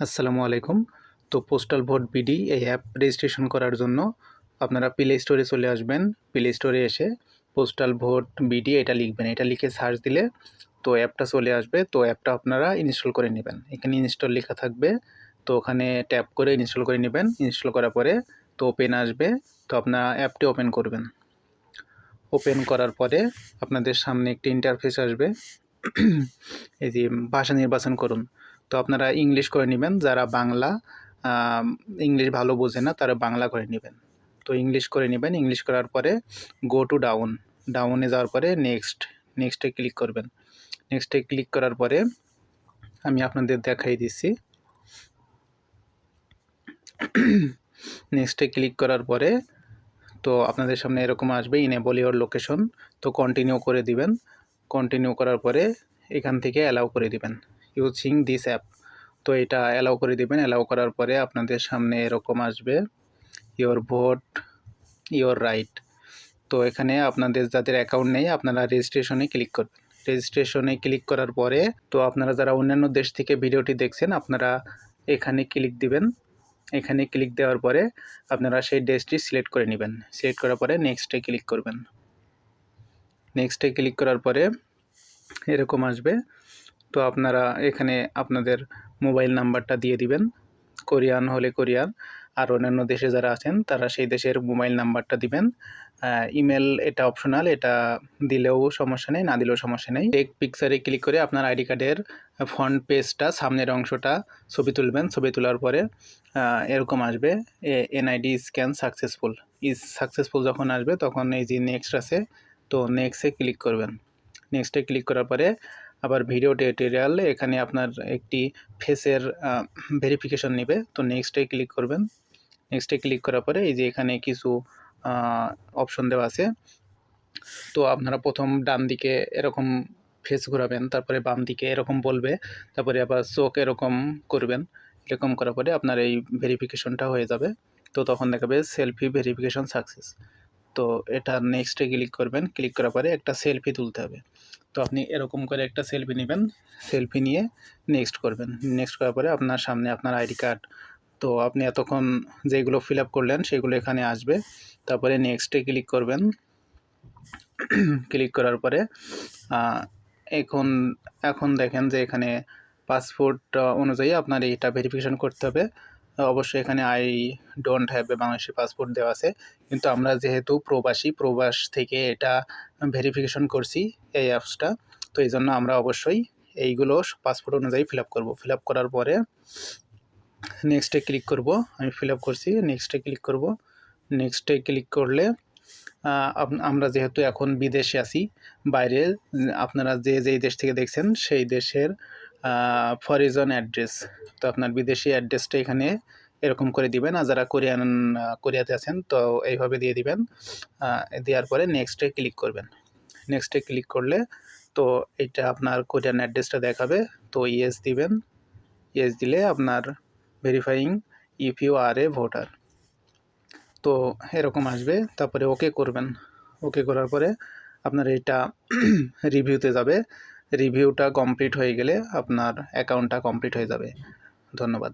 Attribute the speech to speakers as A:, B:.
A: আসসালামু আলাইকুম। তো পোস্টাল ভোট বিডি এই অ্যাপ রেজিস্ট্রেশন করার জন্য আপনারা প্লে স্টোরে চলে আসবেন। প্লে স্টোরে এসে পোস্টাল ভোট বিডি এটা লিখবেন। এটা লিখে সার্চ দিলে তো অ্যাপটা চলে আসবে। তো অ্যাপটা আপনারা ইনস্টল করে নেবেন। এখানে ইনস্টল লেখা থাকবে। তো ওখানে ট্যাপ করে ইনস্টল করে নেবেন। ইনস্টল করার পরে তো ওপেন আসবে। তো আপনারা অ্যাপটি ওপেন করবেন। ওপেন করার পরে আপনাদের সামনে একটি ইন্টারফেস আসবে। এই যে ভাষা নির্বাচন করুন। তো আপনারা ইংলিশ করে নেবেন, যারা বাংলা ইংলিশ ভালো বোঝে না, তারা বাংলা করে নেবেন। তো ইংলিশ করে নেবেন ইংলিশ করার পরে গো টু ডাউন ডাউনে যাওয়ার পরে নেক্সট নেক্সটে ক্লিক করবেন। নেক্সটে ক্লিক করার পরে আমি আপনাদের দেখাই দিচ্ছি। নেক্সটে ক্লিক করার পরে তো আপনাদের সামনে এরকম আসবে enable your location to continue করে দিবেন। কন্টিনিউ করার পরে এখান থেকে অ্যালাউ করে দিবেন। ইউজিং দিস অ্যাপ তো এটা অ্যালাউ করে দিবেন। অ্যালাউ করার পরে আপনাদের সামনে এরকম আসবে। ইওর ভোট ইওর রাইট তো এখানে আপনাদের যাদের অ্যাকাউন্ট নেই, আপনারা রেজিস্ট্রেশনে ক্লিক করবেন। রেজিস্ট্রেশনে ক্লিক করার পরে তো আপনারা যারা অন্যান্য দেশ থেকে ভিডিওটি দেখছেন, আপনারা এখানে ক্লিক দিবেন। এখানে ক্লিক দেওয়ার পরে আপনারা সেই ডেসটি সিলেক্ট করে নেবেন। সিলেক্ট করার পরে নেক্সটে ক্লিক করবেন। নেক্সটে ক্লিক করার পরে এরকম আসবে। তো আপনারা এখানে আপনাদের মোবাইল নাম্বারটা দিয়ে দিবেন। কোরিয়ান হলে কোরিয়ান, আর অন্যান্য দেশে যারা আছেন, তারা সেই দেশের মোবাইল নাম্বারটা দিবেন। ইমেল এটা অপশনাল, এটা দিলেও সমস্যা নেই, না দিলেও সমস্যা নেই। টেক পিকচারে ক্লিক করে আপনার আইডি কার্ডের ফ্রন্ট পেজটা, সামনের অংশটা ছবি তুলবেন। ছবি তোলার পরে এরকম আসবে NID scan successful. Is successful যখন আসবে, তখন এই যে নেক্সট আছে, তো নেক্সটে ক্লিক করবেন। নেক্সটে ক্লিক করার পরে আবার ভিডিও টিউটোরিয়াল এখানে আপনার একটি ফেসের ভেরিফিকেশন নেবে। তো নেক্সটে ক্লিক করবেন। নেক্সটে ক্লিক করার পরে এই যে এখানে কিছু অপশন দেওয়া আছে। তো আপনারা প্রথম ডান দিকে এরকম ফেস ঘোরাবেন, তারপরে বাম দিকে এরকম বলবে, তারপরে আবার চোখ এরকম করবেন। এরকম করার পরে আপনার এই ভেরিফিকেশনটা হয়ে যাবে। তো তখন দেখাবে সেলফি ভেরিফিকেশন সাকসেস তো এটা নেক্সটে ক্লিক করবেন। ক্লিক করার পরে একটা সেলফি তুলতে হবে। তো আপনি এরকম করে একটা সেলফি নেবেন। সেলফি নিয়ে নেক্সট করবেন। নেক্সট করার পরে আপনার সামনে আপনার আইডি কার্ড তো আপনি এতক্ষণ যেগুলো ফিল আপ করলেন, সেগুলো এখানে আসবে। তারপরে নেক্সটে ক্লিক করবেন। ক্লিক করার পরে এখন এখন দেখেন যে এখানে পাসপোর্ট অনুযায়ী আপনার এইটা ভেরিফিকেশন করতে হবে। অবশ্যই এখানে I don't have a Bangladeshi passport দেওয়া আছে। কিন্তু আমরা যেহেতু প্রবাসী, প্রবাস থেকে এটা ভেরিফিকেশন করছি এই অ্যাপসটা তো এই জন্য আমরা অবশ্যই এইগুলো পাসপোর্ট অনুযায়ী ফিল আপ করব। ফিল আপ করার পরে নেক্সটে ক্লিক করব। আমি ফিল আপ করছি নেক্সটে ক্লিক করব। নেক্সটে ক্লিক করলে আমরা যেহেতু এখন বিদেশে আছি, বাইরে, আপনারা যে, যেই দেশ থেকে দেখছেন, সেই দেশের ফরিজন অ্যাড্রেস তো আপনার বিদেশি অ্যাড্রেসটা এখানে এরকম করে দিবেন আর যারা কোরিয়ান কোরিয়াতে আছেন, তো এইভাবে দিয়ে দিবেন। দেওয়ার পরে নেক্সটে ক্লিক করবেন। নেক্সটে ক্লিক করলে তো এটা আপনার কোরিয়ান অ্যাড্রেসটা দেখাবে। তো ইয়েস দিবেন। ইয়েস দিলে আপনার verifying if you are a voter তো এরকম আসবে। তারপরে ওকে করবেন। ওকে করার পরে আপনার এটা রিভিউতে যাবে। রিভিউটা কমপ্লিট হয়ে গেলে আপনার অ্যাকাউন্টটা কমপ্লিট হয়ে যাবে। ধন্যবাদ।